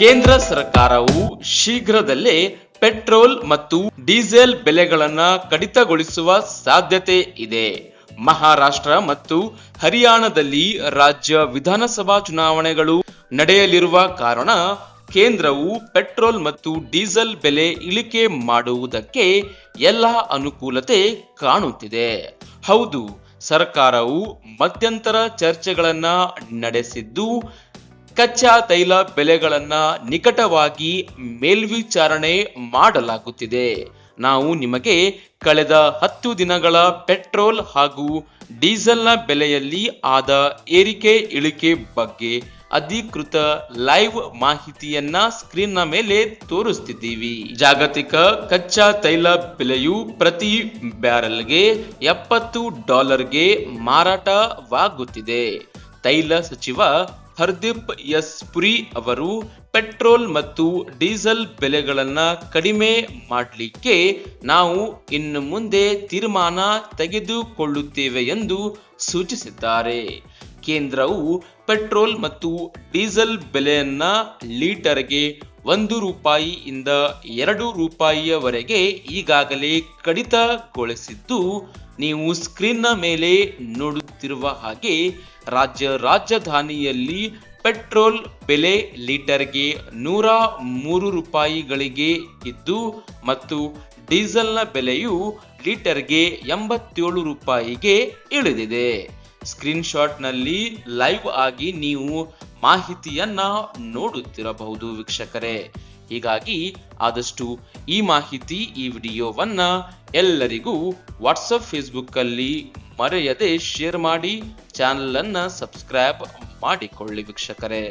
ಕೇಂದ್ರ ಸರ್ಕಾರವು ಶೀಘ್ರದಲ್ಲೇ ಪೆಟ್ರೋಲ್ ಮತ್ತು ಡೀಸೆಲ್ ಬೆಲೆಗಳನ್ನು ಕಡಿತಗೊಳಿಸುವ ಸಾಧ್ಯತೆ ಇದೆ. ಮಹಾರಾಷ್ಟ್ರ ಮತ್ತು ಹರಿಯಾಣದಲ್ಲಿ ರಾಜ್ಯ ವಿಧಾನಸಭಾ ಚುನಾವಣೆಗಳು ನಡೆಯಲಿರುವ ಕಾರಣ ಕೇಂದ್ರವು ಪೆಟ್ರೋಲ್ ಮತ್ತು ಡೀಸೆಲ್ ಬೆಲೆ ಇಳಿಕೆ ಮಾಡುವುದಕ್ಕೆ ಎಲ್ಲ ಅನುಕೂಲತೆ ಕಾಣುತ್ತಿದೆ. ಹೌದು, ಸರ್ಕಾರವು ಮಧ್ಯಂತರ ಚರ್ಚೆಗಳನ್ನು ನಡೆಸಿದ್ದು ಕಚ್ಚಾ ತೈಲ ಬೆಲೆಗಳನ್ನ ನಿಕಟವಾಗಿ ಮೇಲ್ವಿಚಾರಣೆ ಮಾಡಲಾಗುತ್ತಿದೆ. ನಾವು ನಿಮಗೆ ಕಳೆದ ಹತ್ತು ದಿನಗಳ ಪೆಟ್ರೋಲ್ ಹಾಗೂ ಡೀಸೆಲ್ನ ಬೆಲೆಯಲ್ಲಿ ಆದ ಏರಿಕೆ ಇಳಿಕೆ ಬಗ್ಗೆ ಅಧಿಕೃತ ಲೈವ್ ಮಾಹಿತಿಯನ್ನ ಸ್ಕ್ರೀನ್ನ ಮೇಲೆ ತೋರಿಸ್ತಿದ್ದೀವಿ. ಜಾಗತಿಕ ಕಚ್ಚಾ ತೈಲ ಬೆಲೆಯು ಪ್ರತಿ ಬ್ಯಾರಲ್ಗೆ ಎಪ್ಪತ್ತು ಡಾಲರ್ಗೆ ಮಾರಾಟವಾಗುತ್ತಿದೆ. ತೈಲ ಸಚಿವ ಹರ್ದೀಪ್ ಎಸ್ ಪುರಿ ಅವರು ಪೆಟ್ರೋಲ್ ಮತ್ತು ಡೀಸೆಲ್ ಬೆಲೆಗಳನ್ನ ಕಡಿಮೆ ಮಾಡಲಿಕ್ಕೆ ನಾವು ಇನ್ನು ಮುಂದೆ ತೀರ್ಮಾನ ತೆಗೆದುಕೊಳ್ಳುತ್ತೇವೆ ಎಂದು ಸೂಚಿಸಿದ್ದಾರೆ. ಕೇಂದ್ರವು ಪೆಟ್ರೋಲ್ ಮತ್ತು ಡೀಸೆಲ್ ಬೆಲೆಯನ್ನ ಲೀಟರ್ಗೆ ಒಂದು ರೂಪಾಯಿಯಿಂದ ಎರಡು ರೂಪಾಯಿಯವರೆಗೆ ಈಗಾಗಲೇ ಕಡಿತಗೊಳಿಸಿದ್ದು, ನೀವು ಸ್ಕ್ರೀನ್ನ ಮೇಲೆ ನೋಡುತ್ತಿರುವ ಹಾಗೆ ರಾಜ್ಯ ರಾಜಧಾನಿಯಲ್ಲಿ ಪೆಟ್ರೋಲ್ ಬೆಲೆ ಲೀಟರ್ಗೆ ನೂರ ಮೂರು ರೂಪಾಯಿಗಳಿಗೆ ಇದ್ದು, ಮತ್ತು ಡೀಸೆಲ್ನ ಬೆಲೆಯು ಲೀಟರ್ಗೆ ಎಂಬತ್ತೇಳು ರೂಪಾಯಿಗೆ ಇಳಿದಿದೆ. ಸ್ಕ್ರೀನ್ಶಾಟ್ನಲ್ಲಿ ನಲ್ಲಿ ಲೈವ್ ಆಗಿ ನೀವು ಮಾಹಿತಿಯನ್ನ ನೋಡುತ್ತಿರಬಹುದು ವೀಕ್ಷಕರೇ. ಹೀಗಾಗಿ ಆದಷ್ಟು ಈ ಮಾಹಿತಿ, ಈ ವಿಡಿಯೋವನ್ನ ಎಲ್ಲರಿಗೂ ವಾಟ್ಸಪ್ ಫೇಸ್ಬುಕ್ ಅಲ್ಲಿ ಮರೆಯದೆ ಶೇರ್ ಮಾಡಿ ಚಾನಲ್ ಅನ್ನ ಸಬ್ಸ್ಕ್ರೈಬ್ ಮಾಡಿಕೊಳ್ಳಿ ವೀಕ್ಷಕರೇ.